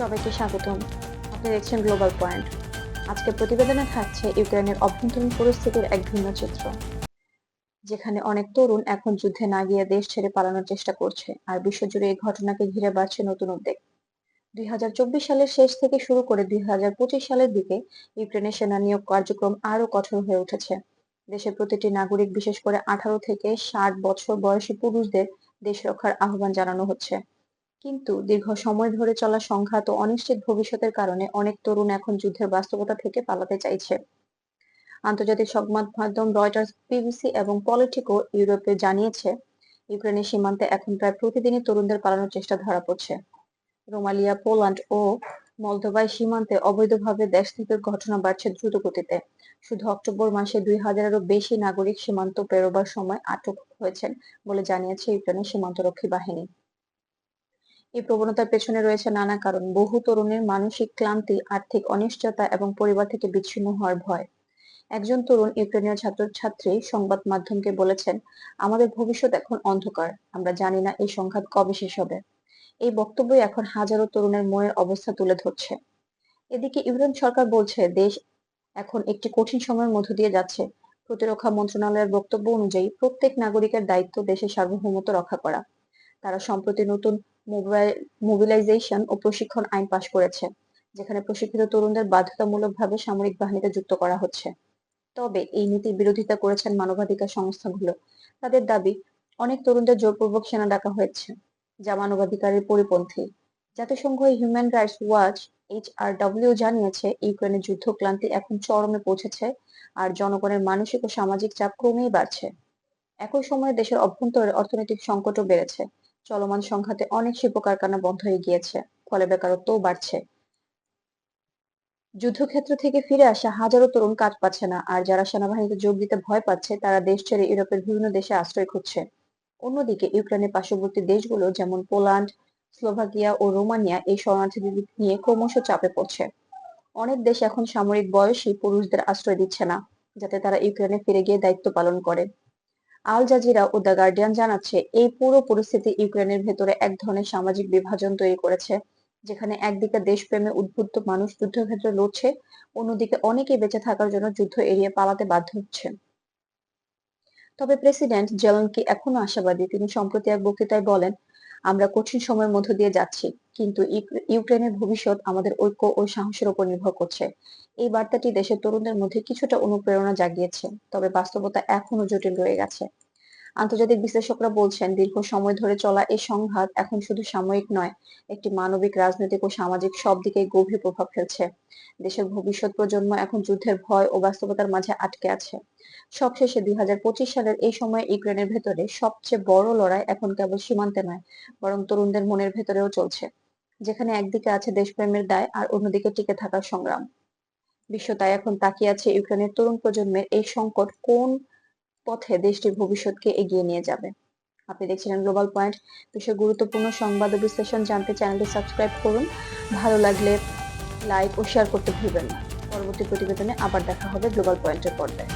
সবাইকে স্বাগতম। আপনি দেখছেন গ্লোবাল পয়েন্ট আজকে প্রতিবেদনে থাকছে ইউক্রেনের অভ্যন্তরীণ পরিস্থিতির এক ভিন্ন চিত্র, যেখানে অনেক তরুণ এখন যুদ্ধে না গিয়ে দেশ ছেড়ে পালানোর চেষ্টা করছে আর বিশ্বজুড়ে এই ঘটনাকে ঘিরে বাড়ছে নতুন উদ্বেগ। দুই হাজার চব্বিশ সালের শেষ থেকে শুরু করে দুই হাজার পঁচিশ সালের দিকে ইউক্রেনের সেনা নিয়োগ কার্যক্রম আরও কঠোর হয়ে উঠেছে। দেশের প্রতিটি নাগরিক, বিশেষ করে আঠারো থেকে ষাট বছর বয়সী পুরুষদের দেশ রক্ষার আহ্বান জানানো হচ্ছে। কিন্তু দীর্ঘ সময় ধরে চলা সংঘাত ও অনিশ্চিত ভবিষ্যতের কারণে অনেক তরুণ এখন যুদ্ধের বাস্তবতা থেকে পালাতে চাইছে। আন্তর্জাতিক সংবাদ মাধ্যম রয়টার্স বিবিসি এবং পলিটিকো ইউরোপে জানিয়েছে, ইউক্রেনের সীমান্তে এখন প্রায় প্রতিদিনই তরুণদের পালানোর চেষ্টা ধরা পড়ছে। রোমালিয়া, পোল্যান্ড ও মলদোভায় সীমান্তে অবৈধভাবে দেশ থেকে ঘটনা বাড়ছে দ্রুত গতিতে শুধু অক্টোবর মাসে দুই হাজারেরও বেশি নাগরিক সীমান্ত পেরোবার সময় আটক হয়েছেন বলে জানিয়েছে ইউক্রেনের সীমান্তরক্ষী বাহিনী। এই প্রবণতার পেছনে রয়েছে নানা কারণ। বহু তরুণের মানসিক ক্লান্তি, আর্থিক অনিশ্চয়তা এবং পরিবার থেকে বিচ্ছিন্ন হওয়ার ভয়। একজন তরুণ ইউক্রেনীয় ছাত্রছাত্রী সংবাদ মাধ্যমকে বলেছেন, আমাদের ভবিষ্যৎ এখন অন্ধকার। আমরা জানি না এই সংঘাত কবে শেষ হবে। এই বক্তব্যই এখন হাজারো তরুণের মনের অবস্থা তুলে ধরছে। এদিকে ইউক্রেন সরকার বলছে, দেশ এখন একটি কঠিন সময়ের মধ্য দিয়ে যাচ্ছে। প্রতিরক্ষা মন্ত্রণালয়ের বক্তব্য অনুযায়ী প্রত্যেক নাগরিকের দায়িত্ব দেশের সার্বভৌমত্ব রক্ষা করা। তারা সম্প্রতি নতুন মোবিলাইজেশন ও প্রশিক্ষণ আইন পাশ করেছে, যেখানে প্রশিক্ষিত তরুণদের বাধ্যতামূলকভাবে সামরিক বাহিনীতে যুক্ত করা হচ্ছে। তবে এই নীতির বিরোধিতা করেছেন মানবাধিকার সংস্থাগুলো। তাদের দাবি, অনেক তরুণদের জোরপূর্বক সেনা ডাকা হয়েছে, যা মানবাধিকারের পরিপন্থী। জাতিসংঘ human rights watch, H R HRW জানিয়েছে ইউক্রেনের যুদ্ধ ক্লান্তি এখন চরমে পৌঁছেছে আর জনগণের মানসিক ও সামাজিক চাপ ক্রমেই বাড়ছে। একই সময়ে দেশের অভ্যন্তরে অর্থনৈতিক সংকটও বেড়েছে। চলমান সংঘাতে অনেক শিল্প কারখানা বন্ধ হয়ে গিয়েছে, ফলে বেকারত্বও বাড়ছে। যুদ্ধক্ষেত্র থেকে ফিরে আসা হাজারো তরুণ কাজ পাচ্ছে না, আর যারা সেনাবাহিনীতে যোগ দিতে ভয় পাচ্ছে, তারা দেশ ছেড়ে ইউরোপের বিভিন্ন দেশে আশ্রয় খুঁজছে। অন্যদিকে ইউক্রেনের পার্শ্ববর্তী দেশগুলো যেমন পোল্যান্ড, স্লোভাকিয়া ও রোমানিয়া এই শরণার্থীদের নিয়ে ক্রমশ চাপে পড়ছে। অনেক দেশ এখন সামরিক বয়সী পুরুষদের আশ্রয় দিচ্ছে না, যাতে তারা ইউক্রেনে ফিরে গিয়ে দায়িত্ব পালন করে। আল জাজিরা ও দ্য গার্ডিয়ান জানাচ্ছে, এই পুরো পরিস্থিতি ইউক্রেনের ভেতরে এক ধরনের সামাজিক বিভাজন তৈরি করেছে, যেখানে একদিকে দেশপ্রেমে উদ্বুদ্ধ মানুষ যুদ্ধক্ষেত্রে লড়ছে, অন্যদিকে অনেকে বেঁচে থাকার জন্য যুদ্ধ এড়িয়ে পালাতে বাধ্য হচ্ছে। তবে প্রেসিডেন্ট জেলনকি এখনও আশাবাদী। তিনি সম্প্রতি এক বক্তৃতায় বলেন আমরা কঠিন সময়ের মধ্য দিয়ে যাচ্ছি, কিন্তু ইউক্রেনের ভবিষ্যৎ আমাদের ঐক্য ও সাহসের উপর নির্ভর করছে। এই বার্তাটি দেশের তরুণদের মধ্যে কিছুটা অনুপ্রেরণা জাগিয়েছে, তবে বাস্তবতা এখনও জটিল রয়ে গেছে। আন্তর্জাতিক বিশ্লেষকরা বলছেন, দীর্ঘ সময় ধরে চলা এই সংঘাত এখন শুধু সাময়িক নয়, একটি মানবিক, রাজনৈতিক ও সামাজিক সব দিকে গভীর প্রভাব ফেলছে। দেশের ভবিষ্যৎ প্রজন্ম এখন যুদ্ধের ভয় ও বাস্তবতার মাঝে আটকে আছে। সবশেষে দুই সালের এই সময়ে ইউক্রেনের ভেতরে সবচেয়ে বড় লড়াই এখন কেবল সীমান্তে নয়, বরং তরুণদের মনের ভেতরেও চলছে, যেখানে একদিকে আছে দেশপ্রেমের দায় আর অন্যদিকে টিকে থাকার সংগ্রাম। বিশ্ব তাই এখন তাকিয়ে আছে ইউক্রেনের তরুণ প্রজন্মের এই সংকট কোন পথে দেশটির ভবিষ্যৎকে এগিয়ে নিয়ে যাবে। আপনি দেখছিলেন গ্লোবাল পয়েন্ট বিষয়ে গুরুত্বপূর্ণ সংবাদ ও বিশ্লেষণ জানতে চ্যানেলটি সাবস্ক্রাইব করুন। ভালো লাগলে লাইক ও শেয়ার করতে ভুলবেন না। পরবর্তী প্রতিবেদনে আবার দেখা হবে গ্লোবাল পয়েন্টের পর্দায়।